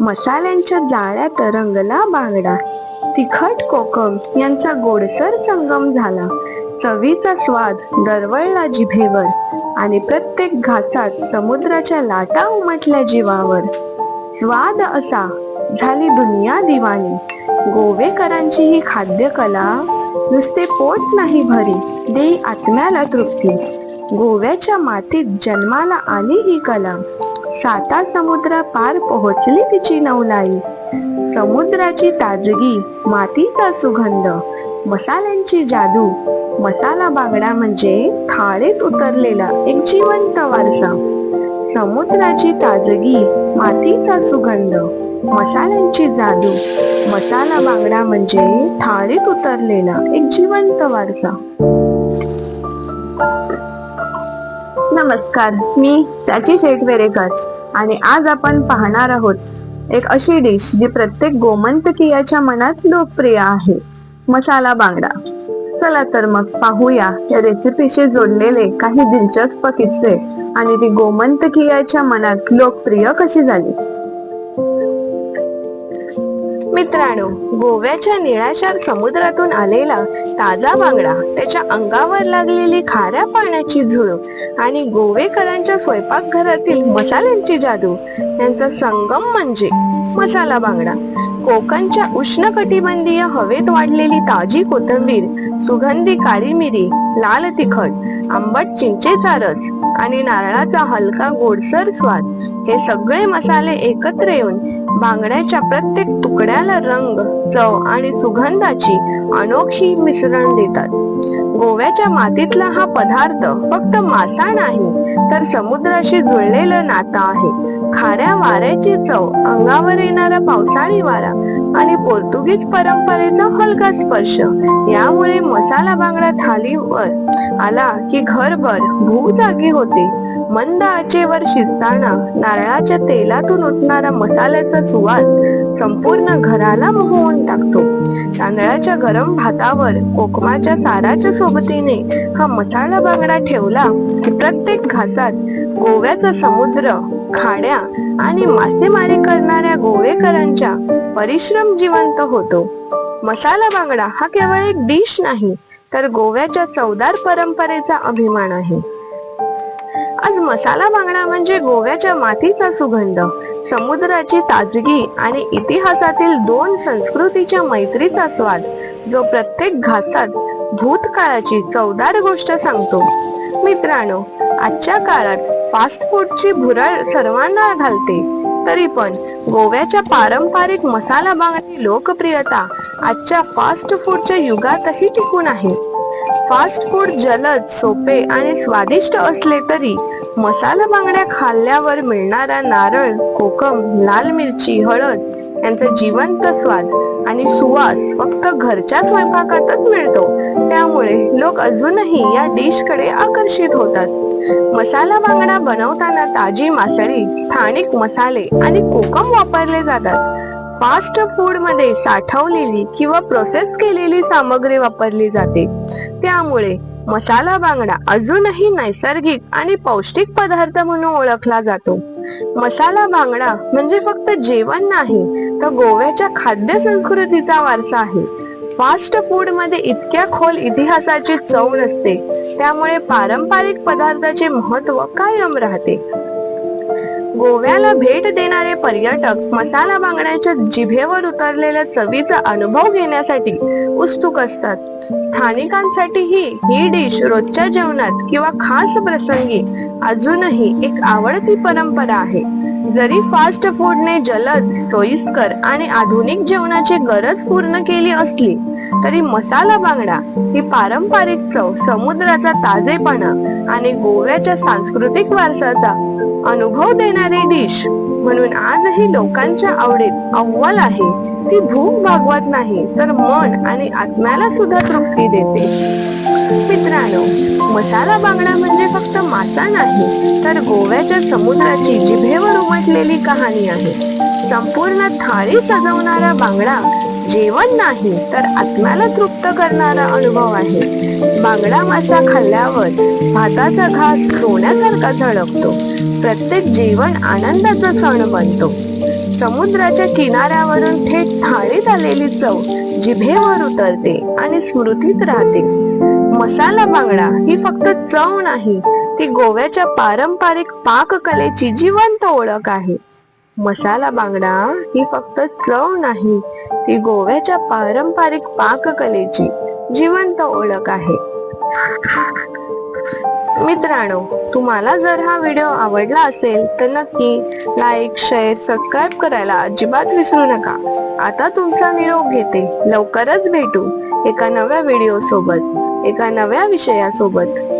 मसाल्यांच्या जाळ्यात रंगला बांगडा. तिखट कोकम यांचा गोडसर संगम झाला. चवीचा स्वाद दरवळला जिभेवर आणि प्रत्येक घासात समुद्राच्या लाटा उमटल्या जीवावर. स्वाद असा झाली दुनिया दिवाणी. गोवेकरांची ही खाद्यकला नुसते पोट नाही भरी देई आत्म्याला तृप्ती. गोव्याच्या मातीत जन्माला आली ही कला. साता समुद्र पार पोहोचली तिची नवलाई. समुद्राची ताजगी मातीचा सुगंध मसाल्यांची जादू मसाला बांगडा म्हणजे थाळीत उतरलेला एक जिवंत वारसा. समुद्राची ताजगी मातीचा सुगंध मसाल्यांची जादू मसाला बांगडा म्हणजे थाळीत उतरलेला एक जिवंत वारसा. नमस्कार मी त्याची शेटवेरेकर आणि आज आपण पाहणार आहोत एक अशी डिश जी प्रत्येक गोमंतकीयाच्या मनात लोकप्रिय आहे मसाला बांगडा. चला तर मग पाहूया या रेसिपीशी जोडलेले काही दिलचस्प किस्से आणि ती गोमंतकीयाच्या मनात लोकप्रिय कशी झाली. मित्रांनो गोव्याच्या निळाशार समुद्रातून आलेला ताजा बांगडा त्याच्या अंगावर लागलेली खाऱ्या पाण्याची झुळूक आणि गोवेकरांच्या स्वयंपाकघरातील मसाल्यांची जादू यांचा संगम म्हणजे मसाला बांगडा. कोकणच्या उष्णकटिबंधीय हवेत वाढलेली ताजी कोथिंबीर सुगंधी काळी मिरी लाल तिखट आंबट चिंचेचा रस आणि नारळाचा हलका गोडसर स्वाद. हे सगळे मसाले एकत्र येऊन बांगड्याच्या प्रत्येक तुकड्याला रंग चव आणि सुगंधाची अनोखी मिश्रण देतात. गोव्याच्या मातीतला हा पदार्थ फक्त मासा नाही तर समुद्राशी जुळलेलं नातं आहे. खाऱ्या वाऱ्याची चव अंगावर येणारा पावसाळी वारा आणि पोर्तुगीज परंपरेचा हलका स्पर्श यामुळे मसाला बांगडा थालीवर आला की घरभर भू जागी होते. मंद आचेवर शिजताना नारळाच्या तेलातून उठणारा मसाल्याचा सुवास संपूर्ण घराला मोहवून टाकतो. तांदळाच्या गरम भातावर कोकमाच्या साराच्या सोबतीने हा मसाला बांगडा ठेवला की प्रत्येक घासात गोव्याचा समुद्र खाड्या आणि मासेमारी करणाऱ्या गोवेकरांच्या परिश्रम जिवंत होतो. मसाला बांगडा हा केवळ एक डिश नाही तर गोव्याच्या चवदार परंपरेचा अभिमान आहे. आज मसाला बांगडा म्हणजे गोव्याच्या मातीचा सुगंध. समुद्राची ताजगी आणि इतिहासातील दोन संस्कृतीच्या मैत्रीचा स्वाद जो प्रत्येक घासात भूतकाळाची चवदार गोष्ट सांगतो. मित्रांनो आजच्या काळात फास्ट फूडची भुरळ सर्वांना घालते. तरी पण गोव्याच्या पारंपरिक मसाला बांगडी लोकप्रियता आजच्या फास्ट फूडच्या युगातही टिकून आहे. फास्ट फूड जलद सोपे आणि स्वादिष्ट असले तरी मसाला बांगड्या खाल्ल्यावर मिळणारा नारळ कोकम लाल मिरची हळद यांचा जिवंत स्वाद आणि सुवास फक्त घरच्या स्वयंपाकातच मिळतो. त्यामुळे लोक अजूनही या डिशकडे आकर्षित होतात. मसाला बांगडा बनवताना ताजी मासळी स्थानिक मसाले आणि कोकम वापरले जातात. फास्ट फूडमध्ये साठवलेली किंवा प्रोसेस केलेली सामग्री वापरली जाते. त्यामुळे मसाला बांगडा अजूनही नैसर्गिक आणि पौष्टिक पदार्थ म्हणून ओळखला जातो. मसाला बांगडा म्हणजे फक्त जेवण नाही तर गोव्याच्या खाद्य संस्कृतीचा वारसा आहे. फास्ट फूडमध्ये इतक्या खोल इतिहासाची चव नसते त्यामुळे पारंपरिक पदार्थाचे महत्त्व कायम राहते. गोव्याला भेट देणारे पर्यटक मसाला बांगड्याच्या जिभेवर उतरलेल्या चवीचा अनुभव घेण्यासाठी उत्सुक असतात. स्थानिकांसाठीही ही डिश रोजच्या जेवणात किंवा खास प्रसंगी अजूनही एक आवडती परंपरा आहे. जरी फास्ट फूडने जलद सोयीस्कर आणि आधुनिक जेवणाची गरज पूर्ण केली असली तरी मसाला बांगडा ही पारंपरिक चव समुद्राचा ताजेपणा आणि गोव्याच्या सांस्कृतिक वारसाचा अनुभव देणारी डिश. म्हणून आजही लोकांच्या आवडीत अव्वल आहे. ती भूक भागवत नाही तर मन आणि आत्म्याला सुद्धा तृप्ती देते. मित्रांनो मसाला बांगडा म्हणजे फक्त मासा नाही तर गोव्याच्या समुद्राची जिभेवर उमटलेली कहाणी आहे. संपूर्ण थाळी सजवणारा बांगडा जेवण नाही तर आत्म्याला तृप्त करणारा अनुभव आहे. बांगडा मासा खाल्ल्यावर भाताचा घास सोन्यासारखा झळकतो. प्रत्येक जेवण आनंदाचा सण बनतो. समुद्राच्या किनाऱ्यावरून थेट थाळीत आलेली चव जिभेवर उतरते आणि स्मृतीत राहते. मसाला बांगडा ही फक्त चव नाही ती गोव्याच्या पारंपरिक पाककलेची जिवंत ओळख आहे. मसाला बांगडा ही फक्त चव नाही ती गोव्याच्या पारंपरिक पाककलेची जिवंत ओळख आहे. मित्रांनो तुम्हाला जर हा व्हिडिओ आवडला असेल तर नक्की लाईक शेअर सबस्क्राईब करायला अजिबात विसरू नका. आता तुमचा निरोप घेते. लवकरच भेटू एका नव्या व्हिडिओ सोबत एका नव्या विषयासोबत.